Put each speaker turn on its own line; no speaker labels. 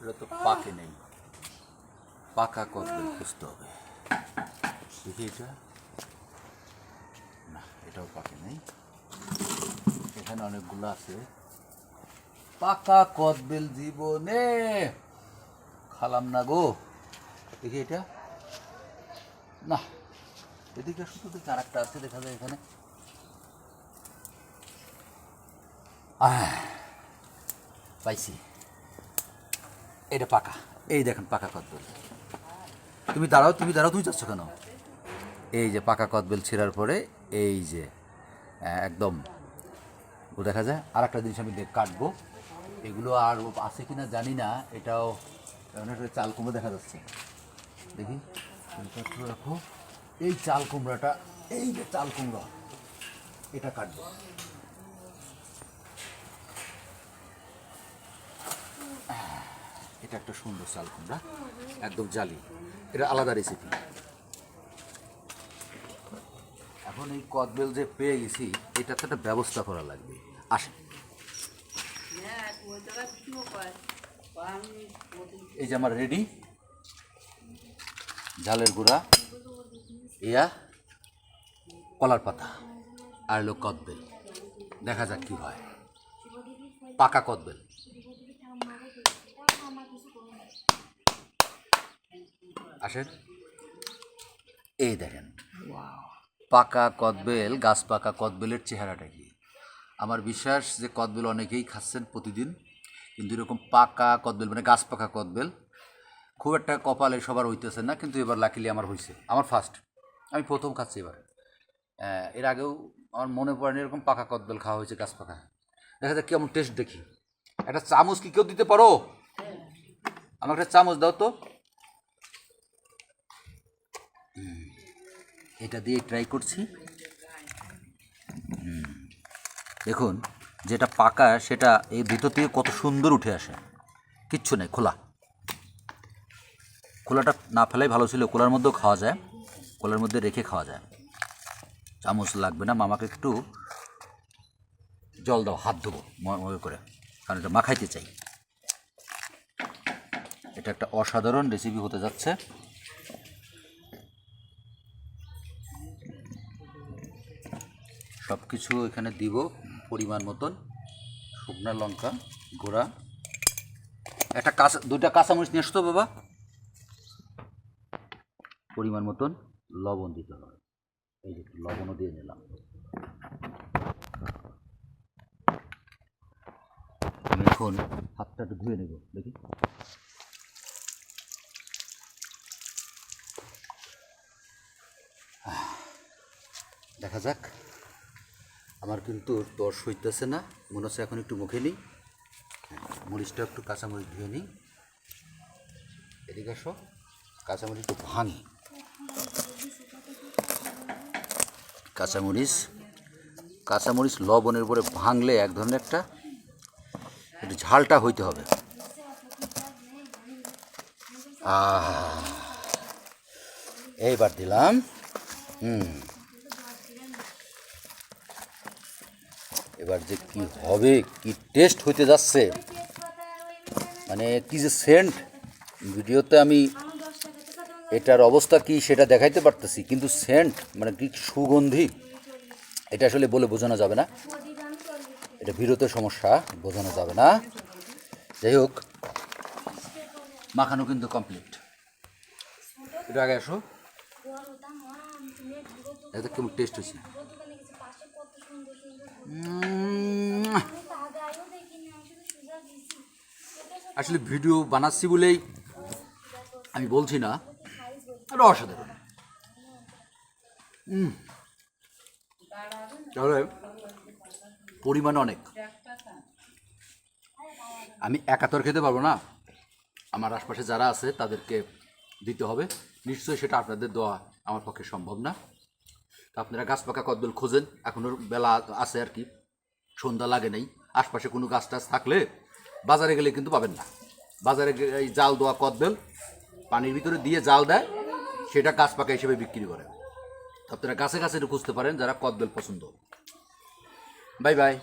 এটা তো পাকে নেই। পাকা কদবেল খুঁজতে হবে। দেখি এটা। না, এটাও পাকে নেই। এখানে অনেকগুলো আছে। পাকা কদবেল জীবনে। খালাম না গো। দেখি এটা। না, এদিকে শুধু দেখি আর একটা আছে, দেখা যায় এখানে। পাইছি। এটা পাকা। এই দেখেন, পাকা কদবেল। তুমি দাঁড়াও তুমি দাঁড়াও, তুমি যাচ্ছ কেন? এই যে পাকা কদবেল ছেঁড়ার পরে, এই যে একদম, ও দেখা যায় আর একটা জিনিস আমি কাটবো। এগুলো আর আছে কি না জানি না, এটাও অনেক চাল কুমড়ো দেখা যাচ্ছে। দেখি রাখো। এই চাল কুমড়াটা, এই যে চাল কুমড়া, এটা কাটবো। এটা একটা সুন্দর চাল কুমড়া, একদম জালি। এটা আলাদা রেসিপি এখন এই কদবেল যে পেয়ে গেছি এটা একটা ব্যবস্থা করা লাগবে। আসেন। এই যে আমার রেডি ঝালের গুঁড়া ইয়া কলার পাতা, আর হলো কদবেল। দেখা যাক কি হয়। পাকা কদবেল। আসেন। এই দেখেন। পাকা কদবেল গাছ পাকা কদবেলের চেহারাটা কি? আমার বিশ্বাস যে কদবেল অনেকেই খাচ্ছেন প্রতিদিন কিন্তু এরকম পাকা কদবেল মানে গাছ পাকা কদবেল খুব একটা কপালে সবার হইতেছে না কিন্তু এবার লাকিলি আমার হয়েছে আমার ফার্স্ট আমি প্রথম খাচ্ছি এবার। এর আগেও আমার মনে পড়ে না এরকম পাকা কদবেল খাওয়া হয়েছে গাছ পাকা। দেখা যাক কেমন টেস্ট দেখি। একটা চামচ কি কেউ দিতে পারো? আমাকে একটা চামচ দাও তো। এটা দিয়ে ট্রাই করছি। দেখুন, যেটা পাকা, সেটা এই ভিতর থেকে কত সুন্দর উঠে আসে। কিচ্ছু নেই, খোলা। খোলাটা না ফেলাই ভালো ছিল, খোলার মধ্যেও খাওয়া যায়। খোলার মধ্যে রেখে খাওয়া যায়। চামচ লাগবে না, মামাকে একটু জল দাও, হাত ধোবো মনে করে। কারণ এটা মাখাইতে চাই। এটা একটা অসাধারণ রেসিপি হতে যাচ্ছে। সব কিছু এখানে দিব পরিমাণ মতন। শুকনা লঙ্কা গোড়া। একটা কাঁচা, দুইটা কাঁচামরিচ নিয়ে আসতো বাবা। পরিমাণ মতন লবণ দিতে হবে। এই যে লবণও দিয়ে নিলাম। এখন হাতটা একটু ধুয়ে নেব, দেখি। দেখা যাক। আমার কিন্তু দশ হইতেছে না। মনে হচ্ছে এখন একটু মুখে নিই। হ্যাঁ, মরিচটা একটু কাঁচামরিচ ধুয়ে নিই। এদিকে আসো। কাঁচামরিচ একটু ভাঙি। কাঁচামরিচ কাঁচামরিচ লবণের উপরে ভাঙলে এক ধরনের একটা একটু ঝালটা হইতে হবে। এইবার দিলাম। হুম। এবার যে কি হবে, কি টেস্ট হইতে যাচ্ছে মানে কি যে সেন্ট ভিডিওতে আমি এটার অবস্থা কি সেটা দেখাইতে পারতেছি, কিন্তু সেন্ট মানে কি সুগন্ধি, এটা আসলে বলে বোঝানো যাবে না। এটা ভিডিওতে সমস্যা, বোঝানো যাবে না। যাই হোক, মাখানো কিন্তু কমপ্লিট এটা আগে আসো। এটা কেমন টেস্ট হয়েছে? আসলে ভিডিও বানাচ্ছি বলেই আমি বলছি না, এটা অসাধারণ। তাহলে পরিমাণ অনেক। আমি একাতর খেতে পারব না। আমার আশপাশে যারা আছে, তাদেরকে দিতে হবে। নিশ্চয়ই সেটা আপনাদের দেওয়া আমার পক্ষে সম্ভব না। তা আপনারা গাছ পাকা কদবেল খোঁজেন। এখনও বেলা আছে আর কি। সন্ধ্যা লাগে নেই। আশপাশে কোনো গাছ টাছ থাকলে বাজারে গেলে কিন্তু পাবেন না। বাজারে এই জাল দেওয়া কদবেল পানির ভিতরে দিয়ে জাল দেয়, সেটা গাছ পাকা হিসেবে বিক্রি করে। আপনারা কাছে কাছে খুঁজতে পারেন যারা কদবেল পছন্দ। Bye bye.